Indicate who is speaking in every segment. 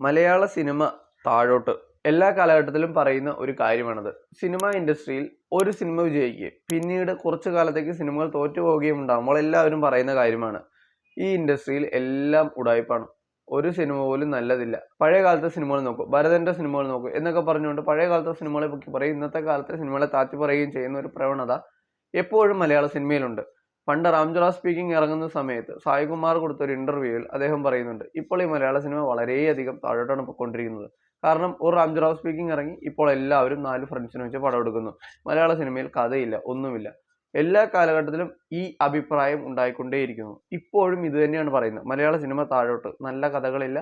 Speaker 1: മലയാള cinema താഴോട്ട് എല്ലാ കാലഘട്ടത്തിലും പറയുന്ന ഒരു കാര്യമാണത്. സിനിമ ഇൻഡസ്ട്രിയിൽ ഒരു സിനിമ വിജയിക്കുകയും പിന്നീട് കുറച്ചു കാലത്തേക്ക് സിനിമകൾ തോറ്റു പോവുകയും ഉണ്ടാകുമ്പോൾ എല്ലാവരും പറയുന്ന കാര്യമാണ് ഈ ഇൻഡസ്ട്രിയിൽ എല്ലാം ഉടായ്പാണ്. ഒരു സിനിമ പോലും നല്ലതില്ല. പഴയ കാലത്തെ സിനിമകൾ നോക്കൂ. ഭരതന്റെ സിനിമകൾ നോക്കൂ. എന്നൊക്കെ പറഞ്ഞുകൊണ്ട് പഴയ കാലത്തെ സിനിമകളെ പൊക്കി പറയും ഇന്നത്തെ കാലത്തെ സിനിമകളെ താത്തി പറയുകയും ചെയ്യുന്ന ഒരു പ്രവണത എപ്പോഴും മലയാള സിനിമയിലുണ്ട്. പണ്ട് റാംജോള സ്പീക്കിംഗ് ഇറങ്ങുന്ന സമയത്ത് സായികുമാർ കൊടുത്ത ഒരു ഇന്റർവ്യൂവിൽ അദ്ദേഹം പറയുന്നുണ്ട് ഇപ്പോൾ ഈ മലയാള സിനിമ വളരെയധികം താഴോട്ടാണ് പോയിക്കൊണ്ടിരിക്കുന്നത്. കാരണം ഒരു റാംജോള സ്പീക്കിംഗ് ഇറങ്ങി ഇപ്പോൾ എല്ലാവരും നാല് ഫ്രണ്ട്സിനെ വെച്ച് പടം എടുക്കുന്നു. മലയാള സിനിമയിൽ കഥയില്ല ഒന്നുമില്ല. എല്ലാ കാലഘട്ടത്തിലും ഈ അഭിപ്രായം ഉണ്ടായിക്കൊണ്ടേയിരിക്കുന്നു. ഇപ്പോഴും ഇത് തന്നെയാണ് പറയുന്നത്. മലയാള സിനിമ താഴോട്ട്. നല്ല കഥകളില്ല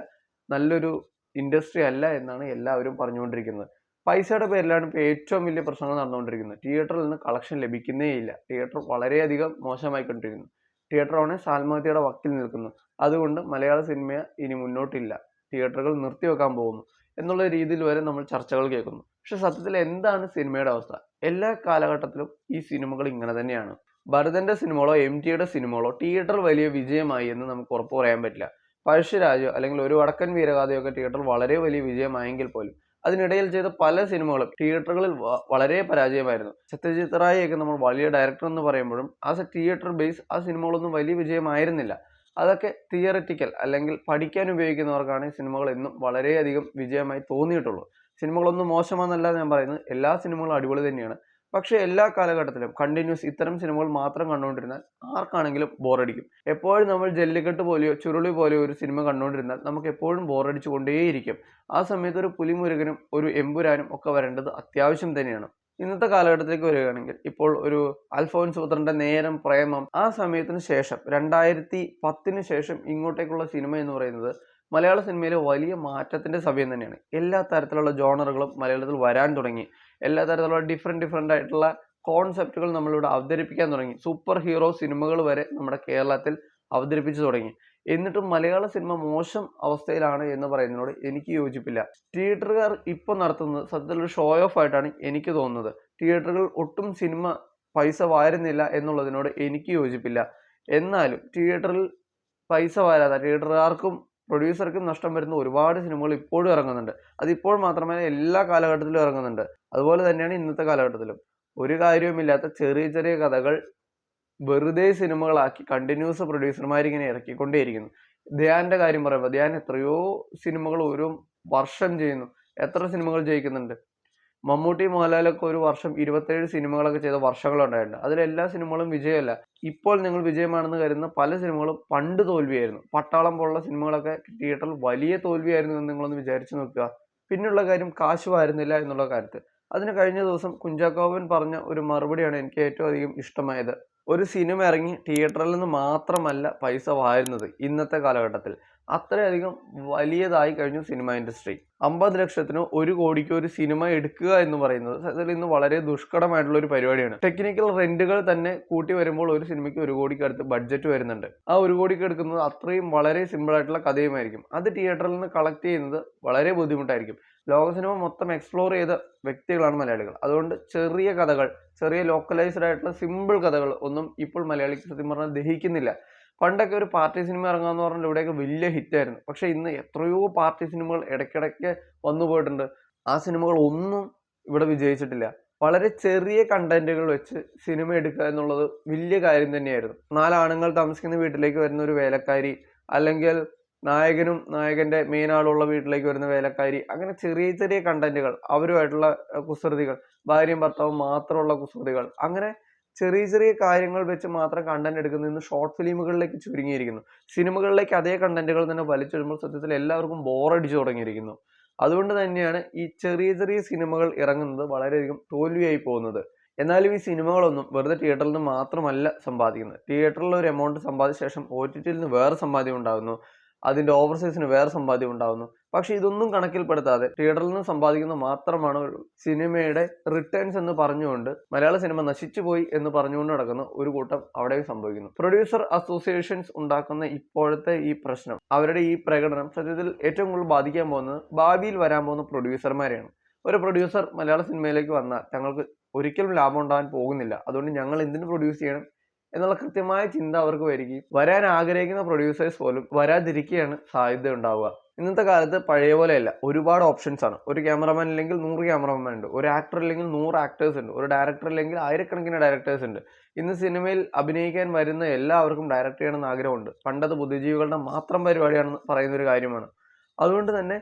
Speaker 1: നല്ലൊരു ഇൻഡസ്ട്രി അല്ല എന്നാണ് എല്ലാവരും പറഞ്ഞുകൊണ്ടിരിക്കുന്നത്. പൈസയുടെ പേരിലാണ് ഇപ്പോൾ ഏറ്റവും വലിയ പ്രശ്നങ്ങൾ നടന്നുകൊണ്ടിരിക്കുന്നത്. തിയേറ്ററിൽ നിന്ന് കളക്ഷൻ ലഭിക്കുന്നേ ഇല്ല. തിയേറ്റർ വളരെയധികം മോശമായിക്കൊണ്ടിരിക്കുന്നു. തിയേറ്റർ ആണ് ആത്മഹത്യയുടെ വക്കിൽ നിൽക്കുന്നു. അതുകൊണ്ട് മലയാള സിനിമ ഇനി മുന്നോട്ടില്ല. തിയേറ്ററുകൾ നിർത്തിവെക്കാൻ പോകുന്നു. എന്നുള്ള രീതിയിൽ വരെ നമ്മൾ ചർച്ചകൾ കേൾക്കുന്നു. പക്ഷെ സത്യത്തിൽ എന്താണ് സിനിമയുടെ അവസ്ഥ? എല്ലാ കാലഘട്ടത്തിലും ഈ സിനിമകൾ ഇങ്ങനെ തന്നെയാണ്. ഭരതന്റെ സിനിമകളോ എം ടിയുടെ സിനിമകളോ തിയേറ്റർ വലിയ വിജയമായി എന്ന് നമുക്ക് ഉറപ്പ് പറയാൻ പറ്റില്ല. പഴശ്ശിരാജോ അല്ലെങ്കിൽ ഒരു വടക്കൻ വീരഗാഥയോ ഒക്കെ തിയേറ്റർ വളരെ വലിയ വിജയമായെങ്കിൽ പോലും അതിനിടയിൽ ചെയ്ത പല സിനിമകളും തിയേറ്ററുകളിൽ വളരെ പരാജയമായിരുന്നു. സത്യജിത് റായിയൊക്കെ നമ്മൾ വലിയ ഡയറക്ടർ എന്ന് പറയുമ്പോഴും ആ തിയേറ്റർ ബേസ് ആ സിനിമകളൊന്നും വലിയ വിജയമായിരുന്നില്ല. അതൊക്കെ തിയററ്റിക്കൽ അല്ലെങ്കിൽ പഠിക്കാൻ ഉപയോഗിക്കുന്നവർക്കാണ് സിനിമകൾ എന്നും വളരെയധികം വിജയമായി തോന്നിയിട്ടുള്ളൂ. സിനിമകളൊന്നും മോശമാണെന്നല്ല ഞാൻ പറയുന്നത് എല്ലാ സിനിമകളും അടിപൊളി തന്നെയാണ്. പക്ഷേ എല്ലാ കാലഘട്ടത്തിലും കണ്ടിന്യൂസ് ഇത്തരം സിനിമകൾ മാത്രം കണ്ടുകൊണ്ടിരുന്നാൽ ആർക്കാണെങ്കിലും ബോറടിക്കും എപ്പോഴും നമ്മൾ ജല്ലിക്കെട്ട് പോലെയോ ചുരുളി പോലെയോ ഒരു സിനിമ കണ്ടുകൊണ്ടിരുന്നാൽ നമുക്ക് എപ്പോഴും ബോറടിച്ചു കൊണ്ടേയിരിക്കും ആ സമയത്ത് ഒരു പുലിമുരുകനും ഒരു എമ്പുരാനും ഒക്കെ വരേണ്ടത് അത്യാവശ്യം തന്നെയാണ്. ഇന്നത്തെ കാലഘട്ടത്തിലേക്ക് വരികയാണെങ്കിൽ ഇപ്പോൾ ഒരു അൽഫോൻസ് പുത്രന്റെ നേരം പ്രേമം ആ സമയത്തിന് ശേഷം രണ്ടായിരത്തി പത്തിന് ശേഷം ഇങ്ങോട്ടേക്കുള്ള സിനിമ എന്ന് പറയുന്നത് മലയാള സിനിമയിലെ വലിയ മാറ്റത്തിന്റെ സമയം തന്നെയാണ്. എല്ലാ തരത്തിലുള്ള ജോണറുകളും മലയാളത്തിൽ വരാൻ തുടങ്ങി. എല്ലാ തരത്തിലുള്ള ഡിഫറെന്റ് ഡിഫറെന്റ് ആയിട്ടുള്ള കോൺസെപ്റ്റുകൾ നമ്മളിവിടെ അവതരിപ്പിക്കാൻ തുടങ്ങി. സൂപ്പർ ഹീറോ സിനിമകൾ വരെ നമ്മുടെ കേരളത്തിൽ അവതരിപ്പിച്ചു തുടങ്ങി. എന്നിട്ടും മലയാള സിനിമ മോശം അവസ്ഥയിലാണ് എന്ന് പറയുന്നതിനോട് എനിക്ക് യോജിപ്പില്ല. തിയേറ്ററുകാർ ഇപ്പോൾ നടത്തുന്നത് സത്യത്തിൽ ഒരു ഷോ ഓഫ് ആയിട്ടാണ് എനിക്ക് തോന്നുന്നത്. തിയേറ്ററുകൾ ഒട്ടും സിനിമ പൈസ വാരുന്നില്ല എന്നുള്ളതിനോട് എനിക്ക് യോജിപ്പില്ല. എന്നാലും തിയേറ്ററിൽ പൈസ വാരാതെ തിയേറ്ററുകാർക്കും പ്രൊഡ്യൂസർക്കും നഷ്ടം വരുന്ന ഒരുപാട് സിനിമകൾ ഇപ്പോഴും ഇറങ്ങുന്നുണ്ട്. അതിപ്പോൾ മാത്രമല്ല എല്ലാ കാലഘട്ടത്തിലും ഇറങ്ങുന്നുണ്ട്. അതുപോലെ തന്നെയാണ് ഇന്നത്തെ കാലഘട്ടത്തിലും. ഒരു കാര്യവുമില്ലാത്ത ചെറിയ ചെറിയ കഥകൾ വെറുതെ സിനിമകളാക്കി കണ്ടിന്യൂസ് പ്രൊഡ്യൂസർമാർ ഇങ്ങനെ ഇറക്കിക്കൊണ്ടേയിരിക്കുന്നു. ധ്യാന്റെ കാര്യം പറയുമ്പോൾ ധ്യാൻ എത്രയോ സിനിമകൾ ഓരോ വർഷം ചെയ്യുന്നു. എത്ര സിനിമകൾ ജയിക്കുന്നുണ്ട്? മമ്മൂട്ടി മോഹൻലാലൊക്കെ ഒരു വർഷം ഇരുപത്തേഴ് സിനിമകളൊക്കെ ചെയ്ത വർഷങ്ങളുണ്ടായിട്ടുണ്ട് അതിലെല്ലാ സിനിമകളും വിജയമല്ല. ഇപ്പോൾ നിങ്ങൾ വിജയമാണെന്ന് കരുതുന്ന പല സിനിമകളും പണ്ട് തോൽവിയായിരുന്നു. പട്ടാളം പോലുള്ള സിനിമകളൊക്കെ തിയേറ്ററിൽ വലിയ തോൽവിയായിരുന്നു എന്ന് നിങ്ങളൊന്ന് വിചാരിച്ചു നോക്കുക. പിന്നെയുള്ള കാര്യം കാശ് വാരുന്നില്ല എന്നുള്ള കാര്യത്തിൽ. അതിന് കഴിഞ്ഞ ദിവസം കുഞ്ചാക്കോവൻ പറഞ്ഞ ഒരു മറുപടിയാണ് എനിക്ക് ഏറ്റവും അധികം ഇഷ്ടമായത്. ഒരു സിനിമ ഇറങ്ങി തിയേറ്ററിൽ നിന്ന് മാത്രമല്ല പൈസ വാരുന്നത് ഇന്നത്തെ കാലഘട്ടത്തിൽ. അത്രയധികം വലിയതായി കഴിഞ്ഞു സിനിമ ഇൻഡസ്ട്രി. അമ്പത് ലക്ഷത്തിന് ഒരു കോടിക്ക് ഒരു സിനിമ എടുക്കുക എന്ന് പറയുന്നത് സത്യത്തിൽ ഇന്ന് വളരെ ദുഷ്കടമായിട്ടുള്ള ഒരു പരിപാടിയാണ്. ടെക്നിക്കൽ റെന്റുകൾ തന്നെ കൂട്ടി വരുമ്പോൾ ഒരു സിനിമയ്ക്ക് ഒരു കോടിക്ക് അടുത്ത് ബഡ്ജറ്റ് വരുന്നുണ്ട്. ആ ഒരു കോടിക്ക് എടുക്കുന്നത് അത്രയും വളരെ സിമ്പിൾ ആയിട്ടുള്ള കഥയുമായിരിക്കും. അത് തിയേറ്ററിൽ നിന്ന് കളക്ട് ചെയ്യുന്നത് വളരെ ബുദ്ധിമുട്ടായിരിക്കും. ലോക സിനിമ മൊത്തം എക്സ്പ്ലോർ ചെയ്ത വ്യക്തികളാണ് മലയാളികൾ. അതുകൊണ്ട് ചെറിയ കഥകൾ ചെറിയ ലോക്കലൈസ്ഡ് ആയിട്ടുള്ള സിമ്പിൾ കഥകൾ ഒന്നും ഇപ്പോൾ മലയാളിക്ക് സത്യം പറഞ്ഞാൽ ദഹിക്കുന്നില്ല. പണ്ടൊക്കെ ഒരു പാർട്ടി സിനിമ ഇറങ്ങാന്ന് പറഞ്ഞാൽ ഇവിടെയൊക്കെ വലിയ ഹിറ്റായിരുന്നു പക്ഷെ ഇന്ന് എത്രയോ പാർട്ടി സിനിമകൾ ഇടയ്ക്കിടയ്ക്ക് വന്നു പോയിട്ടുണ്ട്. ആ സിനിമകൾ ഒന്നും ഇവിടെ വിജയിച്ചിട്ടില്ല. വളരെ ചെറിയ കണ്ടന്റുകൾ വെച്ച് സിനിമ എടുക്കുക എന്നുള്ളത് വലിയ കാര്യം തന്നെയായിരുന്നു. നാലാണുങ്ങൾ താമസിക്കുന്ന വീട്ടിലേക്ക് വരുന്ന ഒരു വേലക്കാരി അല്ലെങ്കിൽ നായകനും നായകന്റെ മെയിൻ ആളുള്ള വീട്ടിലേക്ക് വരുന്ന വേലക്കാരി അങ്ങനെ ചെറിയ ചെറിയ കണ്ടന്റുകൾ അവരുമായിട്ടുള്ള കുസൃതികൾ ഭാര്യയും ഭർത്താവും മാത്രമുള്ള കുസൃതികൾ അങ്ങനെ ചെറിയ ചെറിയ കാര്യങ്ങൾ വെച്ച് മാത്രം കണ്ടന്റ് എടുക്കുന്നത് ഇന്ന് ഷോർട്ട് ഫിലിമുകളിലേക്ക് ചുരുങ്ങിയിരിക്കുന്നു. സിനിമകളിലേക്ക് അതേ കണ്ടന്റുകൾ തന്നെ വലിച്ചിടുമ്പോൾ സത്യത്തിൽ എല്ലാവർക്കും ബോറടിച്ചു തുടങ്ങിയിരിക്കുന്നു. അതുകൊണ്ട് തന്നെയാണ് ഈ ചെറിയ ചെറിയ സിനിമകൾ ഇറങ്ങുന്നത് വളരെയധികം തോൽവിയായി പോകുന്നത്. എന്നാലും ഈ സിനിമകളൊന്നും വെറുതെ തിയേറ്ററിൽ നിന്ന് മാത്രമല്ല സമ്പാദിക്കുന്നത്. തിയേറ്ററിൽ ഒരു എമൗണ്ട് സമ്പാദിച്ച ശേഷം ഒ ടി ടിയിൽ നിന്ന് വേറെ സമ്പാദ്യം ഉണ്ടാകുന്നു. അതിന്റെ ഓവർസീസിന് വേറെ സമ്പാദ്യം ഉണ്ടാവുന്നു. പക്ഷെ ഇതൊന്നും കണക്കിൽപ്പെടുത്താതെ തിയേറ്ററിൽ നിന്ന് സമ്പാദിക്കുന്ന മാത്രമാണ് സിനിമയുടെ റിട്ടേൺസ് എന്ന് പറഞ്ഞുകൊണ്ട് മലയാള സിനിമ നശിച്ചുപോയി എന്ന് പറഞ്ഞുകൊണ്ട് നടക്കുന്ന ഒരു കൂട്ടം അവിടെ സംഭവിക്കുന്നു. പ്രൊഡ്യൂസർ അസോസിയേഷൻസ് ഉണ്ടാക്കുന്ന ഇപ്പോഴത്തെ ഈ പ്രശ്നം അവരുടെ ഈ പ്രകടനം സത്യത്തിൽ ഏറ്റവും കൂടുതൽ ബാധിക്കാൻ പോകുന്നത് ഭാവിയിൽ വരാൻ പോകുന്ന പ്രൊഡ്യൂസർമാരെയാണ് ഒരു പ്രൊഡ്യൂസർ മലയാള സിനിമയിലേക്ക് വന്നാൽ ഞങ്ങൾക്ക് ഒരിക്കലും ലാഭം ഉണ്ടാകാൻ പോകുന്നില്ല. അതുകൊണ്ട് ഞങ്ങൾ എന്തിനു പ്രൊഡ്യൂസ് ചെയ്യണം? എന്നുള്ള കൃത്യമായ ചിന്ത അവർക്ക് വരികയും വരാൻ ആഗ്രഹിക്കുന്ന പ്രൊഡ്യൂസേഴ്സ് പോലും വരാതിരിക്കുകയാണ് സാധ്യത ഉണ്ടാവുക. ഇന്നത്തെ കാലത്ത് പഴയ പോലെയല്ല. ഒരുപാട് ഓപ്ഷൻസ് ആണ്. ഒരു ക്യാമറമാൻ ഇല്ലെങ്കിൽ നൂറ് ക്യാമറമാൻ ഉണ്ട്. ഒരു ആക്ടർ ഇല്ലെങ്കിൽ നൂറ് ആക്ടേഴ്സ് ഉണ്ട്. ഒരു ഡയറക്ടർ ഇല്ലെങ്കിൽ ആയിരക്കണക്കിന് ഡയറക്ടേഴ്സ് ഉണ്ട്. ഇന്ന് സിനിമയിൽ അഭിനയിക്കാൻ വരുന്ന എല്ലാവർക്കും ഡയറക്റ്റ് ചെയ്യണമെന്ന് ആഗ്രഹമുണ്ട്. പണ്ടത് ബുദ്ധിജീവികളുടെ മാത്രം പരിപാടിയാണെന്ന് പറയുന്ന ഒരു കാര്യമാണ്. അതുകൊണ്ട് തന്നെ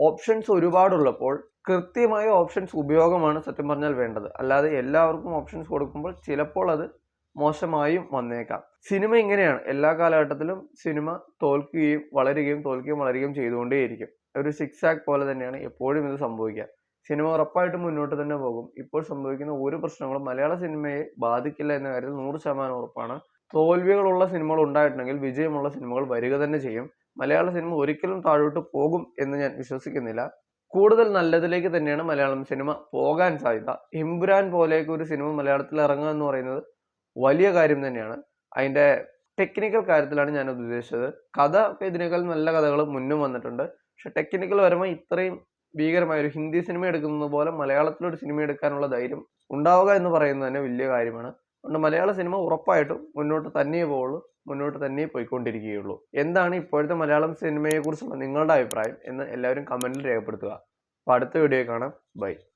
Speaker 1: ഓപ്ഷൻസ് ഒരുപാടുള്ളപ്പോൾ കൃത്യമായ ഓപ്ഷൻസ് ഉപയോഗമാണ് സത്യം പറഞ്ഞാൽ വേണ്ടത്. അല്ലാതെ എല്ലാവർക്കും ഓപ്ഷൻസ് കൊടുക്കുമ്പോൾ ചിലപ്പോൾ അത് മോശമായും വന്നേക്കാം. സിനിമ ഇങ്ങനെയാണ്. എല്ലാ കാലഘട്ടത്തിലും സിനിമ തോൽക്കുകയും വളരുകയും തോൽക്കുകയും വളരുകയും ചെയ്തുകൊണ്ടേയിരിക്കും. ഒരു സിക്സ് ആക്ക് പോലെ തന്നെയാണ് എപ്പോഴും ഇത് സംഭവിക്കുക. സിനിമ ഉറപ്പായിട്ടും മുന്നോട്ട് തന്നെ പോകും. ഇപ്പോൾ സംഭവിക്കുന്ന ഒരു പ്രശ്നങ്ങളും മലയാള സിനിമയെ ബാധിക്കില്ല എന്ന കാര്യത്തിൽ നൂറ് ശതമാനം ഉറപ്പാണ്. തോൽവികളുള്ള സിനിമകൾ ഉണ്ടായിട്ടുണ്ടെങ്കിൽ വിജയമുള്ള സിനിമകൾ വരിക തന്നെ ചെയ്യും. മലയാള സിനിമ ഒരിക്കലും താഴോട്ട് പോകും എന്ന് ഞാൻ വിശ്വസിക്കുന്നില്ല. കൂടുതൽ നല്ലതിലേക്ക് തന്നെയാണ് മലയാളം സിനിമ പോകാൻ സാധ്യത. എമ്പുരാൻ പോലെയൊക്കെ ഒരു സിനിമ മലയാളത്തിൽ ഇറങ്ങുക എന്ന് പറയുന്നത് വലിയ കാര്യം തന്നെയാണ്. അതിന്റെ ടെക്നിക്കൽ കാര്യത്തിലാണ് ഞാൻ ഉദ്ദേശിച്ചത്. കഥ ഇതിനേക്കാൾ നല്ല കഥകൾ മുന്നും വന്നിട്ടുണ്ട്. പക്ഷെ ടെക്നിക്കൽ വരുമ്പോൾ ഇത്രയും ഭീകരമായ ഒരു ഹിന്ദി സിനിമ എടുക്കുന്നത് പോലെ മലയാളത്തിലൊരു സിനിമ എടുക്കാനുള്ള ധൈര്യം ഉണ്ടാവുക എന്ന് പറയുന്നത് തന്നെ വലിയ കാര്യമാണ്. അതുകൊണ്ട് മലയാള സിനിമ ഉറപ്പായിട്ടും മുന്നോട്ട് തന്നെയേ പോവുള്ളൂ മുന്നോട്ട് തന്നെ പോയിക്കൊണ്ടിരിക്കുകയുള്ളൂ. എന്താണ് ഇപ്പോഴത്തെ മലയാളം സിനിമയെക്കുറിച്ചുള്ള നിങ്ങളുടെ അഭിപ്രായം എന്ന് എല്ലാവരും കമന്റിൽ രേഖപ്പെടുത്തുക. അപ്പോൾ അടുത്ത വീഡിയോ കാണാം. ബൈ